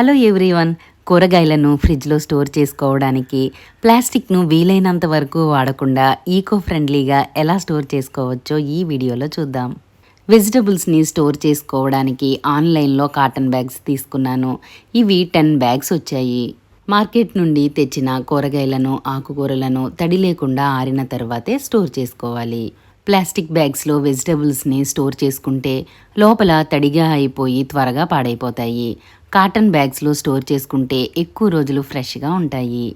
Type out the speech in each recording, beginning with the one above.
Hello everyone. కూరగాయలను ఫ్రిడ్జ్లో store చేసుకోవడానికి ప్లాస్టిక్ను వీలైనంత వరకు వాడకుండా ఈకో ఫ్రెండ్లీగా ఎలా స్టోర్ చేసుకోవచ్చో ఈ వీడియోలో చూద్దాం. వెజిటబుల్స్ని స్టోర్ చేసుకోవడానికి ఆన్లైన్లో కాటన్ బ్యాగ్స్ తీసుకున్నాను. ఇవి టెన్ బ్యాగ్స్ వచ్చాయి. మార్కెట్ నుండి తెచ్చిన కూరగాయలను ఆకుకూరలను తడి లేకుండా ఆరిన తర్వాతే స్టోర్ చేసుకోవాలి. ప్లాస్టిక్ బ్యాగ్స్లో వెజిటబుల్స్ని స్టోర్ చేసుకుంటే లోపల తడిగా అయిపోయి త్వరగా పాడైపోతాయి. కాటన్ బ్యాగ్స్లో స్టోర్ చేసుకుంటే ఎక్కువ రోజులు ఫ్రెష్గా ఉంటాయి.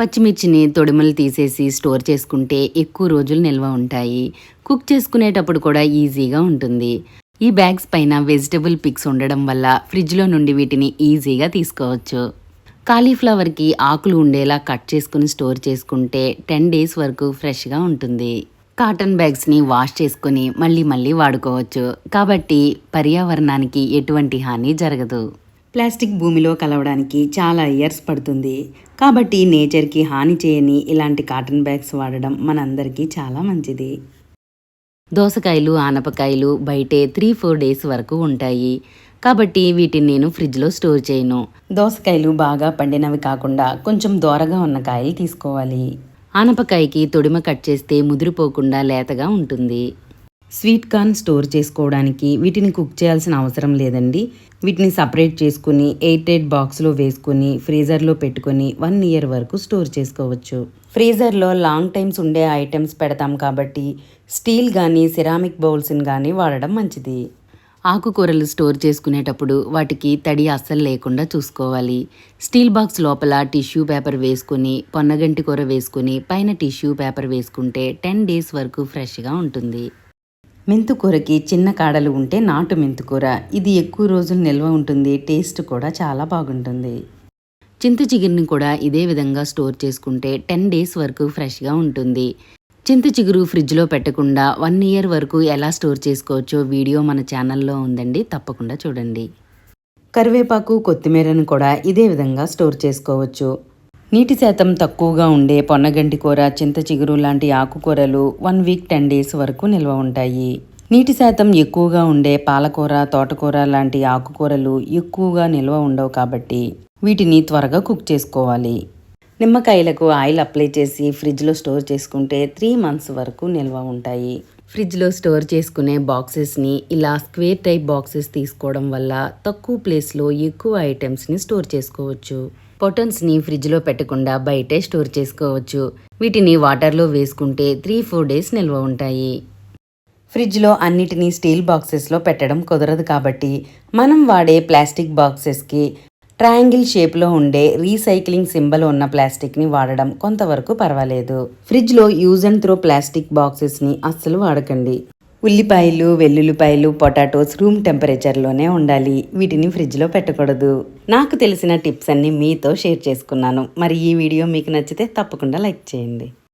పచ్చిమిర్చిని తొడిమలు తీసేసి స్టోర్ చేసుకుంటే ఎక్కువ రోజులు నిల్వ ఉంటాయి. కుక్ చేసుకునేటప్పుడు కూడా ఈజీగా ఉంటుంది. ఈ బ్యాగ్స్ పైన వెజిటబుల్ పిక్స్ ఉండడం వల్ల ఫ్రిడ్జ్లో నుండి వీటిని ఈజీగా తీసుకోవచ్చు. కాలీఫ్లవర్కి ఆకులు ఉండేలా కట్ చేసుకుని స్టోర్ చేసుకుంటే టెన్ డేస్ వరకు ఫ్రెష్గా ఉంటుంది. కాటన్ బ్యాగ్స్ని వాష్ చేసుకుని మళ్ళీ మళ్ళీ వాడుకోవచ్చు. కాబట్టి పర్యావరణానికి ఎటువంటి హాని జరగదు. ప్లాస్టిక్ భూమిలో కలవడానికి చాలా ఇయర్స్ పడుతుంది. కాబట్టి నేచర్కి హాని చేయని ఇలాంటి కాటన్ బ్యాగ్స్ వాడడం మనందరికీ చాలా మంచిది. దోసకాయలు ఆనపకాయలు బయటే త్రీ ఫోర్ డేస్ వరకు ఉంటాయి. కాబట్టి వీటిని నేను ఫ్రిడ్జ్లో స్టోర్ చేయను. దోసకాయలు బాగా పండినవి కాకుండా కొంచెం దోరగా ఉన్న కాయలు తీసుకోవాలి. ఆనపకాయకి తొడిమ కట్ చేస్తే ముదిరిపోకుండా లేతగా ఉంటుంది. స్వీట్ కార్న్ స్టోర్ చేసుకోవడానికి వీటిని కుక్ చేయాల్సిన అవసరం లేదండి. వీటిని సపరేట్ చేసుకుని ఎయిట్ ఎయిట్ బాక్స్లో వేసుకుని ఫ్రీజర్లో పెట్టుకొని వన్ ఇయర్ వరకు స్టోర్ చేసుకోవచ్చు. ఫ్రీజర్లో లాంగ్ టైమ్స్ ఉండే ఐటమ్స్ పెడతాం కాబట్టి స్టీల్ కానీ సిరామిక్ బౌల్స్ని కానీ వాడడం మంచిది. ఆకుకూరలు స్టోర్ చేసుకునేటప్పుడు వాటికి తడి అస్సలు లేకుండా చూసుకోవాలి. స్టీల్ బాక్స్ లోపల టిష్యూ పేపర్ వేసుకుని పొన్నగంటి కూర వేసుకుని పైన టిష్యూ పేపర్ వేసుకుంటే టెన్ డేస్ వరకు ఫ్రెష్గా ఉంటుంది. మెంతుకూరకి చిన్న కాడలు ఉంటే నాటు మెంతుకూర. ఇది ఎక్కువ రోజులు నిల్వ ఉంటుంది టేస్ట్ కూడా చాలా బాగుంటుంది. చింత చిగురుని కూడా ఇదే విధంగా స్టోర్ చేసుకుంటే టెన్ డేస్ వరకు ఫ్రెష్గా ఉంటుంది. చింత చిగురు ఫ్రిడ్జ్లో పెట్టకుండా వన్ ఇయర్ వరకు ఎలా స్టోర్ చేసుకోవచ్చో వీడియో మన ఛానల్లో ఉందండి తప్పకుండా చూడండి. కరివేపాకు కొత్తిమీరను కూడా ఇదే విధంగా స్టోర్ చేసుకోవచ్చు. నీటి శాతం తక్కువగా ఉండే పొన్నగంటి కూర చింత చిగురు లాంటి ఆకుకూరలు వన్ వీక్ టెన్ డేస్ వరకు నిల్వ ఉంటాయి. నీటి శాతం ఎక్కువగా ఉండే పాలకూర తోటకూర లాంటి ఆకుకూరలు ఎక్కువగా నిల్వ ఉండవు కాబట్టి వీటిని త్వరగా కుక్ చేసుకోవాలి. నిమ్మకాయలకు ఆయిల్ అప్లై చేసి ఫ్రిడ్జ్లో స్టోర్ చేసుకుంటే త్రీ మంత్స్ వరకు నిల్వ ఉంటాయి. ఫ్రిడ్జ్లో స్టోర్ చేసుకునే బాక్సెస్ని ఇలా స్క్వేర్ టైప్ బాక్సెస్ తీసుకోవడం వల్ల తక్కువ ప్లేస్లో ఎక్కువ ఐటమ్స్ని స్టోర్ చేసుకోవచ్చు. పొటన్స్ని ఫ్రిడ్జ్లో పెట్టకుండా బయటే స్టోర్ చేసుకోవచ్చు. వీటిని వాటర్లో వేసుకుంటే త్రీ ఫోర్ డేస్ నిల్వ ఉంటాయి. ఫ్రిడ్జ్లో అన్నిటినీ స్టీల్ బాక్సెస్లో పెట్టడం కుదరదు కాబట్టి మనం వాడే ప్లాస్టిక్ బాక్సెస్కి ట్రయాంగిల్ షేప్లో ఉండే రీసైక్లింగ్ సింబల్ ఉన్న ప్లాస్టిక్ని వాడడం కొంతవరకు పర్వాలేదు. ఫ్రిడ్జ్లో యూజ్ అండ్ త్రో ప్లాస్టిక్ బాక్సెస్ని అస్సలు వాడకండి. ఉల్లిపాయలు వెల్లుల్లిపాయలు పొటాటోస్ రూమ్ టెంపరేచర్లోనే ఉండాలి. వీటిని ఫ్రిడ్జ్లో పెట్టకూడదు. నాకు తెలిసిన టిప్స్ అన్ని మీతో షేర్ చేసుకున్నాను. మరి ఈ వీడియో మీకు నచ్చితే తప్పకుండా లైక్ చేయండి.